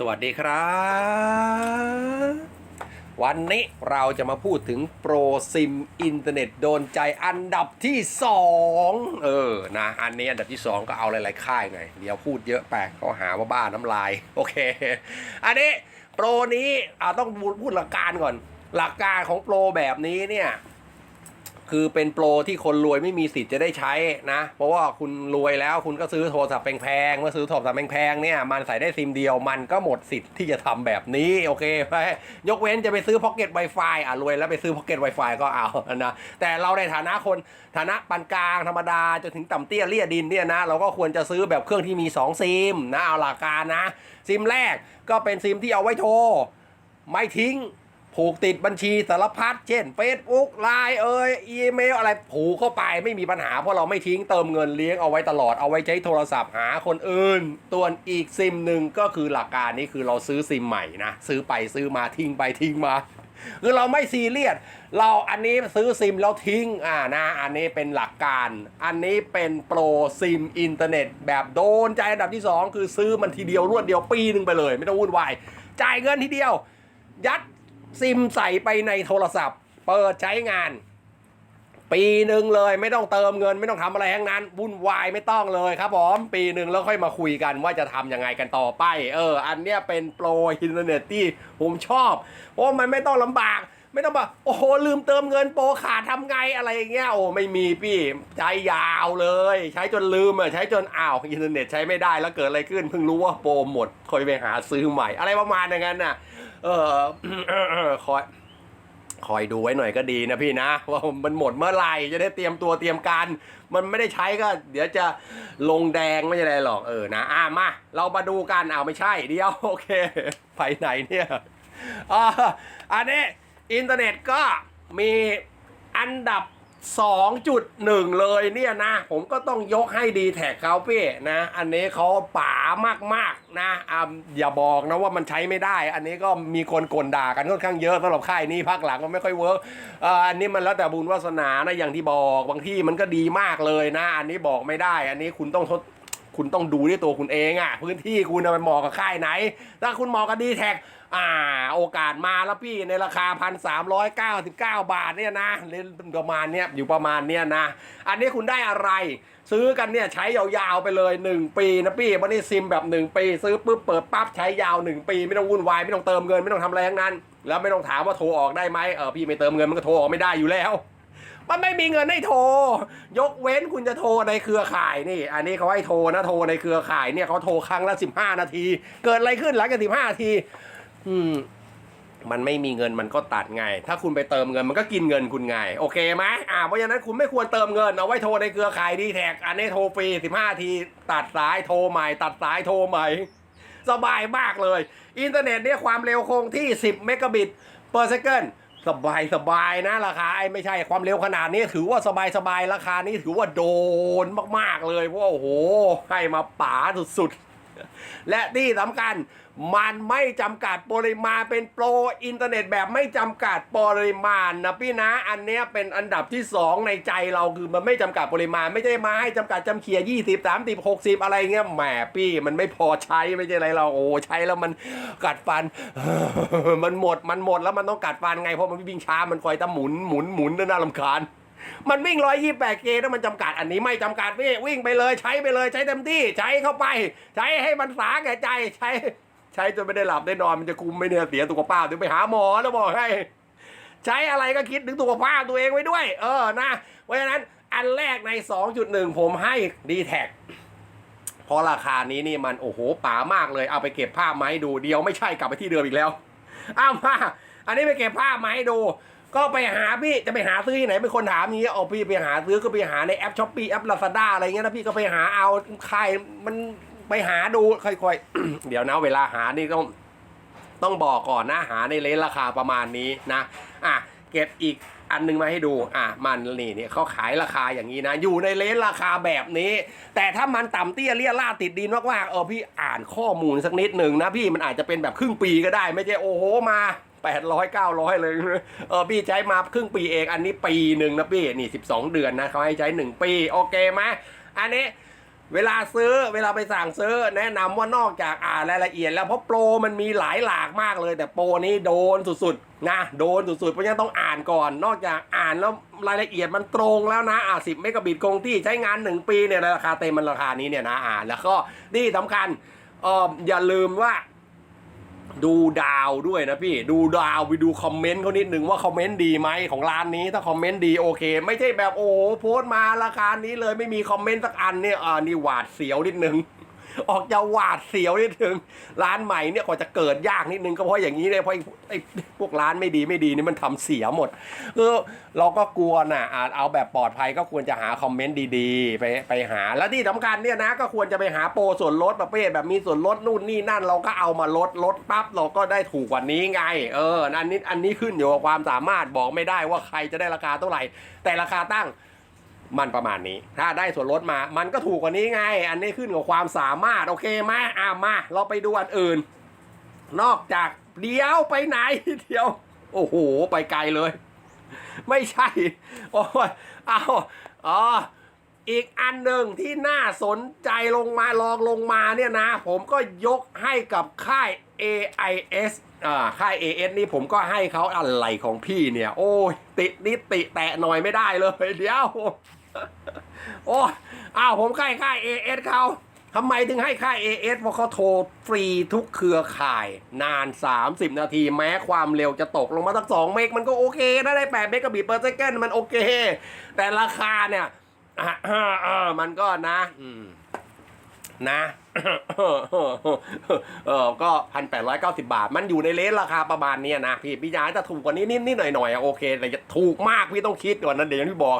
สวัสดีครับ วันนี้เราจะมาพูดถึงโปรซิมอินเทอร์เน็ตโดนใจอันดับที่ 2 เออนะอันนี้อันดับที่ 2 ก็เอาหลายๆค่ายหน่อยเดี๋ยวพูดเยอะไปเขาหาว่าบ้าน้ำลาย โอเค อันนี้โปรนี้อ่าต้องพูดหลักการก่อน หลักการของโปรแบบนี้เนี่ย คือเป็นโปรที่คนรวยไม่มีสิทธิ์จะได้ใช้นะ เพราะว่าคุณรวยแล้วคุณก็ซื้อโทรศัพท์แพงๆเมื่อซื้อโทรศัพท์แพงๆเนี่ยมันใส่ได้ซิมเดียวมันก็หมดสิทธิ์ที่จะทำแบบนี้โอเคไหมยกเว้นจะไปซื้อพ็อกเก็ต Wi-Fi อะรวยแล้วไปซื้อพ็อกเก็ต Wi-Fi ก็เอานะแต่เราในฐานะคนฐานะปานกลางธรรมดาจนถึงต่ำเตี้ยเลี่ยดินเนี่ยนะเราก็ควรจะซื้อแบบเครื่องที่มี 2 ซิมนะเอาหลักการนะ ซิมแรกก็เป็นซิมที่เอาไว้โทรไม่ทิ้ง ผูกติดบัญชีสารพัดเช่น Facebook ไลน์เอ่ยอีเมลอะไรผูกเข้าไปไม่มีปัญหาเพราะเราไม่ทิ้งเติมเงินเลี้ยงเอาไว้ตลอดเอาไว้ใช้โทรศัพท์หาคนอื่นตัวอีกซิมหนึ่งก็คือหลักการนี้คือเราซื้อซิมใหม่นะซื้อไปซื้อมาทิ้งไปทิ้งมาคือเราไม่ซีเรียส เราอันนี้ซื้อซิมแล้วทิ้ง อ่านะ อันนี้เป็นหลักการ อันนี้เป็นโปรซิมอินเทอร์เน็ต แบบโดนใจอันดับที่ 2 คือซื้อมันทีเดียวรวดเดียวปีหนึ่งไปเลย ไม่ต้องวุ่นวาย จ่ายเงินทีเดียว ยัด ซิมใส่ไปในโทรศัพท์ เปิดใช้งาน ปีหนึ่งเลยไม่ต้องเติมเงิน ไม่ต้องทำอะไรทั้งนั้นวุ่นวายไม่ต้องเลยครับผมปีหนึ่งแล้วค่อยมาคุยกันว่าจะทำยังไงกันต่อไป เออ อันเนี้ยเป็นโปรอินเทอร์เน็ตที่ผมชอบเพราะมันไม่ต้องลำบากไม่ต้องแบบโอ้โหลืมเติมเงินโปรขาดทำไงอะไรอย่างเงี้ยโอ้ไม่มีพี่ใช้ยาวเลย ใช้จนลืมอะใช้จนอ้าวอินเทอร์เน็ตใช้ไม่ได้แล้วเกิดอะไรขึ้นเพิ่งรู้ว่าโปรหมดคอยไปหาซื้อใหม่ อะไรประมาณอย่างนั้นน่ะ เออคอยคอยดูไว้หน่อยก็ดีนะพี่นะ ว่ามันหมดเมื่อไหร่จะได้เตรียมตัวเตรียมการ มันไม่ได้ใช้ก็ เดี๋ยวจะลงแดงไม่ใช่อะไรหรอกเออนะอะมา เรามาดูกันเอาไม่ใช่เดียวโอเคไปไหนเนี่ยอ่าอันนี้อินเทอร์เน็ตก็มีอันดับ 2.1 เลยเนี่ยนะ ผมก็ต้องยกให้ดีแท็กเขาพี่นะ อันนี้เขาป๋ามากๆนะอ่าอย่าบอกนะว่ามันใช้ไม่ได้ อันนี้ก็มีคนกลด่ากันค่อนข้างเยอะสำหรับค่ายนี้ภาคหลังก็ไม่ค่อยเวิร์กอ่าอันนี้มันแล้วแต่บุญวาสนานะอย่างที่บอกบางที่มันก็ดีมากเลยนะ อันนี้บอกไม่ได้ อันนี้คุณต้องทดคุณต้องดูด้วยตัวคุณเองอะพื้นที่คุณน่ะมันเหมาะกับค่ายไหน ถ้าคุณเหมาะกับดีแท็ก อ่าโอกาสมาแล้วพี่ในราคาพันสามร้อยเก้าสิบเก้าบาทเนี่ยนะเล่นประมาณเนี้ยอยู่ประมาณเนี้ยนะ อันนี้คุณได้อะไร ซื้อกันเนี่ยใช้ยาวๆไปเลย 1 ปีนะพี่วันนี้ซิมแบบ 1 ปี ซื้อปุ๊บเปิดปั๊บใช้ยาว 1 ปี ไม่ต้องวุ่นวายไม่ต้องเติมเงินไม่ต้องทำอะไรทั้งนั้น แล้วไม่ต้องถามว่าโทรออกได้ไหมเออพี่ไม่เติมเงินมันก็โทรออกไม่ได้อยู่แล้วมันไม่มีเงินให้โทร ยกเว้นคุณจะโทรในเครือข่ายนี่ อันนี้เขาให้โทรนะโทรในเครือข่ายเนี่ยเขาโทรครั้งละสิบห้านาที เกิดอะไรขึ้นหลังจากสิบห้านาที อืม มันไม่มีเงินมันก็ตัดไง ถ้าคุณไปเติมเงินมันก็กินเงินคุณไง โอเคไหมอ่าเพราะฉะนั้นคุณไม่ควรเติมเงินเอาไว้โทรในเครือข่ายดีแท็กอันนี้โทรฟรีสิบห้าทีตัดสายโทรใหม่ ตัดสายโทรใหม่ สบายมากเลย อินเทอร์เน็ตเนี่ยความเร็วคงที่ 10 เมกะบิต per second สบายสบายนะราคาไอ้ไม่ใช่ความเร็วขนาดนี้ถือว่าสบายสบายราคานี้ถือว่าโดนมากๆเลยเพราะว่าโอ้โหให้มาป๋าสุดๆ และที่สำคัญมันไม่จำกัดปริมาณเป็นโปรอินเทอร์เน็ตแบบไม่จำกัดปริมาณนะพี่นะอันเนี้ยเป็นอันดับที่ 2 ในใจเราคือมันไม่จำกัดปริมาณ ไม่ใช่มาให้จำกัดจำเขีย20 30 60อะไรเงี้ยแหมพี่มันไม่พอใช้ไม่ใช่อะไรเราโอ้ใช้แล้วมันกัดฟัน มันหมดมันหมดแล้วมันต้องกัดฟันไงเพราะมันวิ่งช้ามันคอยตะหมุนหมุนหมุนน่าลำคาญ มันวิ่งร้อยยี่แปดเกถ้ามันจำกัดอันนี้ไม่จำกัดพี่วิ่งไปเลยใช้ไปเลยใช้เต็มที่ใช้เข้าไป ใช้ให้มันสาแก่ใจใช้ ใช้จนไม่ได้หลับได้นอนมันจะคุมไม่เนี่ยเสียสุขภาพถึงไปหาหมอแล้วบอกให้ ใช้อะไรก็คิดถึงสุขภาพตัวเองไว้ด้วย เออนะเพราะฉะนั้นอันแรกใน 2.1 ผมให้ดีแท็กเพราะราคานี้นี่มันโอ้โหป๋ามากเลยเอาไปเก็บภาพมาให้ดูเดียวไม่ใช่กลับไปที่เดิมอีกแล้วเอามาอันนี้ไปเก็บภาพมาให้ดู ก็ไปหาพี่จะไปหาซื้อที่ไหนเป็นคนถามอย่างนี้เอาพี่ไปหาซื้อก็ไปหาในแอปช้อปปี้แอปลาซาด้าอะไรเงี้ยนะพี่ก็ไปหาเอาใครมันไปหาดูค่อยๆ เดี๋ยวนะเวลาหานี่ต้องต้องบอกก่อนนะหาในเลนราคาประมาณนี้นะอะเก็บอีกอันนึงมาให้ดู อะ มันนี่เนี่ยเขาขายราคาอย่างนี้นะ อยู่ในเลนราคาแบบนี้ แต่ถ้ามันต่ำเตี้ยเลี่ยล่าติดดินมากๆ เออพี่อ่านข้อมูลสักนิดหนึ่งนะพี่มันอาจจะเป็นแบบครึ่งปีก็ได้ ไม่ใช่โอ้โหมา 800 900เก้าร้อยเลยเออพี่ใช้มาครึ่งปีเองอันนี้ปีหนึ่งนะพี่นี่12เดือนนะเขาให้ใช้1ปีโอเคไหมอันนี้เวลาซื้อเวลาไปสั่งซื้อแนะนำว่านอกจากอ่านรายละเอียดแล้วเพราะโปรมันมีหลายหลากมากเลย แต่โปรนี้โดนสุดๆนะโดนสุดๆเพราะฉะนั้นต้องอ่านก่อน นอกจากอ่านแล้วรายละเอียดมันตรงแล้วนะอ่าสิบเมกะบิตคงที่ใช้งาน 1 ปีเนี่ยราคาเต็มมันราคานี้เนี่ยนะอ่านแล้วก็ที่สำคัญเอออย่าลืมว่า ดูดาวด้วยนะพี่ดูดาวไปดูคอมเมนต์เขานิดนึงว่าคอมเมนต์ดีไหมของร้านนี้ถ้าคอมเมนต์ดีโอเค ไม่ใช่แบบโอ้โหโพสต์มาราคานี้เลยไม่มีคอมเมนต์สักอันเนี่ยอ่านี่หวาดเสียวนิดนึง ออกจะหวาดเสียวนิดนึง ร้านใหม่เนี่ยกว่าจะเกิดยากนิดนึงก็เพราะอย่างนี้เนี่ยเพราะไอ้พวกร้านไม่ดีไม่ดีนี่มันทำเสียหมดเออเราก็กลัวน่ะอาจเอาแบบปลอดภัยก็ควรจะหาคอมเมนต์ดีๆ ไปไปหา แล้วที่สำคัญเนี่ยนะก็ควรจะไปหาโปรส่วนลดประเภทแบบมีส่วนลดนู่นนี่นั่นเราก็เอามาลดลดปั๊บเราก็ได้ถูกกว่านี้ไง เอออันนี้อันนี้ขึ้นอยู่กับความสามารถบอกไม่ได้ว่าใครจะได้ราคาเท่าไหร่ แต่ราคาตั้ง มันประมาณนี้ ถ้าได้ส่วนลดมา มันก็ถูกกว่านี้ไง อันนี้ขึ้นกับความสามารถ โอเคไหมอะมา เราไปดูอันอื่น นอกจากเดียวไปไหนเดียว โอ้โห ไปไกลเลย ไม่ใช่ โอ้ยเอาอ๋ออีกอันหนึ่งที่น่าสนใจลงมาลองลงมาเนี่ยนะ ผมก็ยกให้กับค่าย AIS อ่าค่าย AS นี่ผมก็ให้เขาอะไรของพี่เนี่ย โอ้ยติดนิดติแตะหน่อยไม่ได้เลย เดี๋ยว โอ้อ้าวผมใกล้ค่ายเอเขาทำไมถึงให้ค่าย AS เพราะเขาโทรฟรีทุกเครือข่าย นาน 30 นาที แม้ความเร็วจะตกลงมาสัก2เมกมันก็โอเคถ้าได้8เมกะบิตเปอร์เซกันมันโอเค แต่ราคาเนี่ยมันก็นะ อืม นะเออก็พันแปดร้อยเก้าสิบาท มันอยู่ในเลนราคาประมาณนี้นะพี่พี่ยายจะถูกกว่านี้นิดนิดหน่อยหน่อยอะโอเคแต่จะถูกมากพี่ต้องคิดก่อนนะเดี๋ยวอย่างที่บอก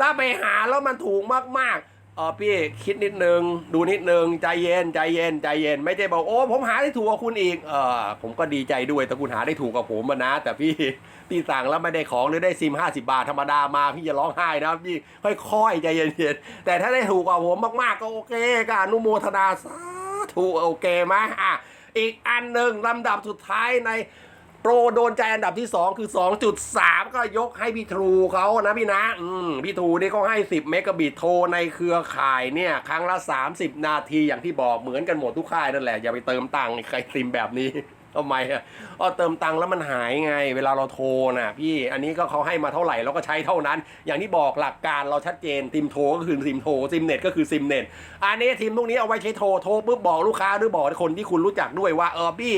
ถ้าไปหาแล้วมันถูกมากๆ เออพี่คิดนิดนึง ดูนิดนึง ใจเย็นใจเย็นใจเย็น ไม่ใช่บอกโอ้ผมหาได้ถูกกว่าคุณอีกเออผมก็ดีใจด้วยแต่คุณหาได้ถูกกว่าผมอะนะ แต่พี่พี่สั่งแล้วไม่ได้ของหรือได้ซิมห้าสิบาทธรรมดามาพี่จะร้องไห้นะพี่ค่อยๆใจเย็นๆแต่ถ้าได้ถูกกว่าผมมากๆก็โอเคก็อนุโมทนาสาธุโอเคไหมอะอีกอันหนึ่งลำดับสุดท้ายใน โปรโดนใจอันดับที่ 2 คือ 2.3 ก็ยกให้พี่ทรูเขานะพี่นะ อืมพี่ทรูนี่เขาให้ 10 เมกะบิตโทรในเครือข่ายเนี่ย ครั้งละ 30 นาทีอย่างที่บอกเหมือนกันหมดทุกค่ายนั่นแหละ อย่าไปเติมตังค์ใครซิมแบบนี้ทำไมอะอ๋อเติมตังค์แล้วมันหายไง เวลาเราโทรน่ะพี่อันนี้ก็เขาให้มาเท่าไหร่เราก็ใช้เท่านั้น อย่างที่บอกหลักการเราชัดเจนซิมโทรก็คือซิมโทรซิมเน็ตก็คือซิมเน็ตอันนี้ทีมพวกนี้เอาไว้ใช้โทรโทรปุ๊บบอกลูกค้าหรือบอกคนที่คุณรู้จักด้วยว่าเออพี่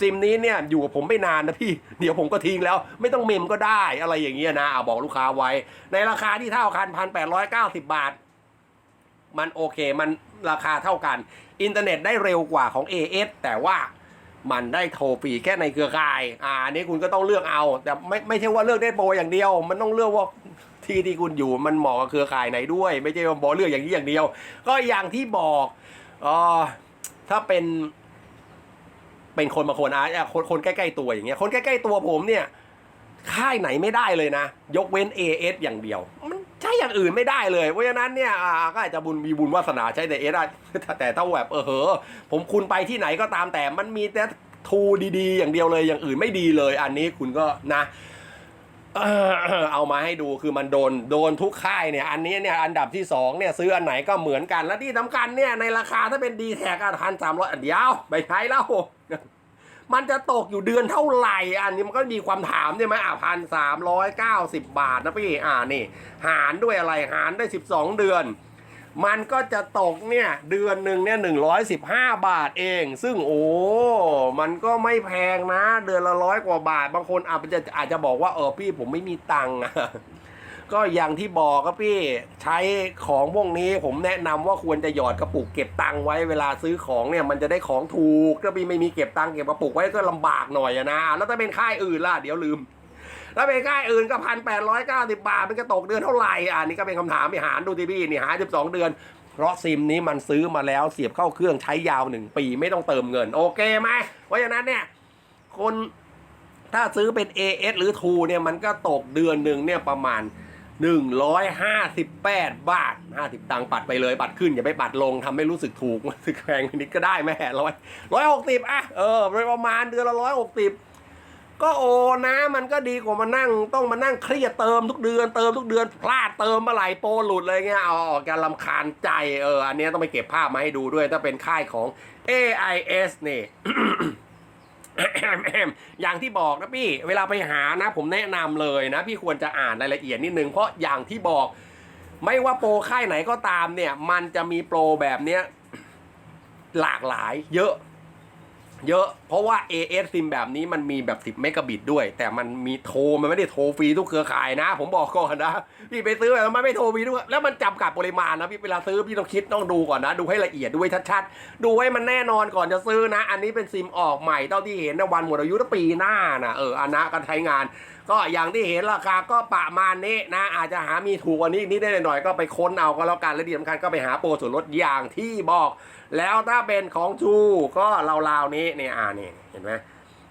ซิมนี้เนี่ยอยู่กับผมไม่นานนะพี่ เดี๋ยวผมก็ทิ้งแล้ว ไม่ต้องเมมก็ได้อะไรอย่างเงี้ยนะเอาบอกลูกค้าไว้ ในราคาที่เท่ากันพันแปดร้อยเก้าสิบบาท มันโอเคมันราคาเท่ากัน อินเทอร์เน็ตได้เร็วกว่าของ AS แต่ว่ามันได้โทรฟรีแค่ในเครือข่าย อ่านี้คุณก็ต้องเลือกเอา แต่ไม่ไม่ใช่ว่าเลือกได้โปรอย่างเดียว มันต้องเลือกว่าที่ที่คุณอยู่มันเหมาะกับเครือข่ายไหนด้วย ไม่ใช่ว่าบอกเลือกอย่างนี้อย่างเดียว ก็อย่างที่บอกเออถ้าเป็น เป็นคนบางคนอะคนคนใกล้ๆตัวอย่างเงี้ยคนใกล้ๆตัวผมเนี่ยค่ายไหนไม่ได้เลยนะ ยกเว้น AS อย่างเดียว มันใช้อย่างอื่นไม่ได้เลยเพราะฉะนั้นเนี่ยก็อาจจะบุญมีบุญวาสนาใช้แต่ AS ได้แต่ถ้าแบบเออเหอผมคุณไปที่ไหนก็ตามแต่มันมีแต่ทูดีๆ อย่างเดียวเลยอย่างอื่นไม่ดีเลย อันนี้คุณก็นะเอามาให้ดูคือมันโดนโดนทุกค่ายเนี่ยอันนี้เนี่ยอันดับที่สองเนี่ยซื้ออันไหนก็เหมือนกัน และที่สำคัญเนี่ยในราคาถ้าเป็นดีแท็กอะพันสามร้อยเดียวไปใช้แล้ว มันจะตกอยู่เดือนเท่าไหร่อันนี้มันก็มีความถามใช่ไหมอะพันสามร้อยเก้าสิบบาทนะพี่อ่านี่ หารด้วยอะไรหารได้สิบสองเดือน มันก็จะตกเนี่ยเดือนหนึ่งเนี่ยหนึ่งร้อยสิบห้าบาทเอง ซึ่งโอ้มันก็ไม่แพงนะ เดือนละร้อยกว่าบาท บางคนอาจจะอาจจะบอกว่าเออพี่ผมไม่มีตังค์ ก็อย่างที่บอกก็พี่ใช้ของพวกนี้ผมแนะนำว่าควรจะหยอดกระปุกเก็บตังค์ไว้เวลาซื้อของเนี่ยมันจะได้ของถูกถ้าพี่ไม่มีเก็บตังค์เก็บกระปุกไว้ก็ลำบากหน่อยนะ แล้วถ้าเป็นค่ายอื่นล่ะเดี๋ยวลืมถ้าเป็นค่ายอื่นก็พันแปดร้อยเก้าสิบบาทมันก็ตกเดือนเท่าไหร่อะนี่ก็เป็นคำถามไปหารดูทีพี่นี่หาสิบสองเดือน เพราะซิมนี้มันซื้อมาแล้วเสียบเข้าเครื่องใช้ยาวหนึ่งปีไม่ต้องเติมเงิน โอเคไหมเพราะฉะนั้นเนี่ยคนถ้าซื้อเป็น AS หรือ2เนี่ยมันก็ตกเดือนหนึ่งเนี่ยประมาณ 158 บาท 50 ตังค์ปัดไปเลย ปัดขึ้น อย่าไปปัดลงทำให้รู้สึกถูกรู้สึกแพงนิดก็ได้แม่ร้อยร้อยหกสิบอะ เออประมาณเดือนละร้อยหกสิบก็โอนะมันก็ดีกว่ามานั่ง ต้องมานั่งเครียดเติมทุกเดือนเติมทุกเดือนพลาดเติมเมื่อไหร่โปรหลุดเลยเงี้ยเอาออกกันลำคาญใจเอออันนี้ต้องไปเก็บภาพมาให้ดูด้วยถ้าเป็นค่ายของ AIS นี่ อย่างที่บอกนะพี่เวลาไปหานะผมแนะนำเลยนะ พี่ควรจะอ่านรายละเอียดนิดนึงเพราะอย่างที่บอก ไม่ว่าโปรค่ายไหนก็ตามเนี่ย มันจะมีโปรแบบเนี้ยหลากหลายเยอะ เยอะ เพราะว่า AS ซิมแบบนี้มันมีแบบ 10 เมกะบิตด้วย แต่มันมีโทร มันไม่ได้โทรฟรีทุกเครือข่ายนะ ผมบอกก่อนนะ พี่ไปซื้อแล้วมันไม่โทรฟรีด้วยแล้วมันจำกัดปริมาณนะพี่เวลาซื้อพี่ต้องคิดต้องดูก่อนนะ ดูให้ละเอียดดูให้ชัดๆ ดูให้มันแน่นอนก่อนจะซื้อนะ อันนี้เป็นซิมออกใหม่เท่าที่เห็นนะวันหมดอายุตั้งปีหน้านะเอออันนะการใช้งาน ก็อย่างที่เห็นราคาก็ประมาณนี้นะ อาจจะหามีถูกกว่านี้นิดได้หน่อยก็ไปค้นเอาก็แล้วกันและที่สำคัญก็ไปหาโปรส่วนลดอย่างที่บอก แล้วถ้าเป็นของชูก็ราวๆนี้เนี่ยอ่านี่เห็นไหม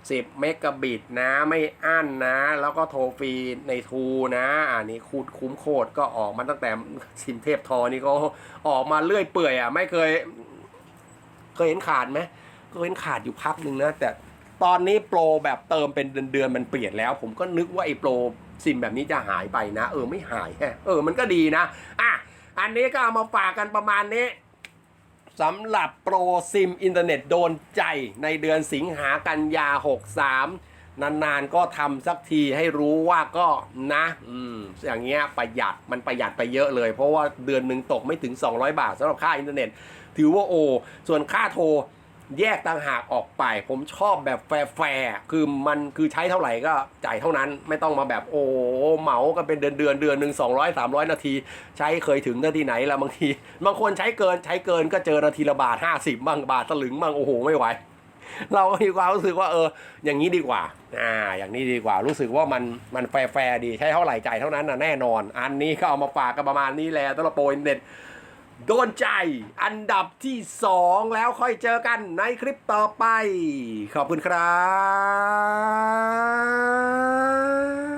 สิบเมกะบิตนะไม่อั้นนะ แล้วก็โทรฟรีในทูนะอันนี้คูดคุ้มโคตรก็ออกมาตั้งแต่ซิมเทพทอนี่ก็ออกมาเรื่อยเปื่อยอะไม่เคย เคยเห็นขาดไหมเคยเห็นขาดอยู่พักหนึ่งนะแต่ ตอนนี้โปรแบบเติมเป็นเดือนๆมันเปลี่ยนแล้ว ผมก็นึกว่าไอ้โปรซิมแบบนี้จะหายไปนะ เออไม่หายแฮะเออมันก็ดีนะอะอันนี้ก็เอามาฝากกันประมาณนี้สำหรับโปรซิมอินเทอร์เน็ตโดนใจในเดือนสิงหากันยา 63 นานๆก็ทำสักทีให้รู้ว่าก็นะอืมอย่างเงี้ยประหยัดมันประหยัดไปเยอะเลย เพราะว่าเดือนหนึ่งตกไม่ถึง 200 บาทสำหรับค่าอินเทอร์เน็ต ถือว่าโอ ส่วนค่าโทร แยกต่างหากออกไป ผมชอบแบบแฟร์คือมันคือใช้เท่าไหร่ก็จ่ายเท่านั้น ไม่ต้องมาแบบโอ้เหมากันเป็นเดือนเดือนเดือนหนึ่งสองร้อยสามร้อยนาที ใช้เคยถึงนาทีไหนละบางที บางคนใช้เกินใช้เกินก็เจอนาทีละบาทห้าสิบบ้างบาทสลึงบ้างโอ้โหไม่ไหวเราก็มีความรู้สึกว่าเออ อย่างนี้ดีกว่า อ่า อย่างนี้ดีกว่า รู้สึกว่ามันมันแฟร์ดีใช้เท่าไหร่จ่ายเท่านั้นนะแน่นอน อันนี้ก็เอามาฝากกันประมาณนี้แหละตวละโปรอินเน็ต โดนใจอันดับที่ 2 แล้วค่อยเจอกันในคลิปต่อไป ขอบคุณครับ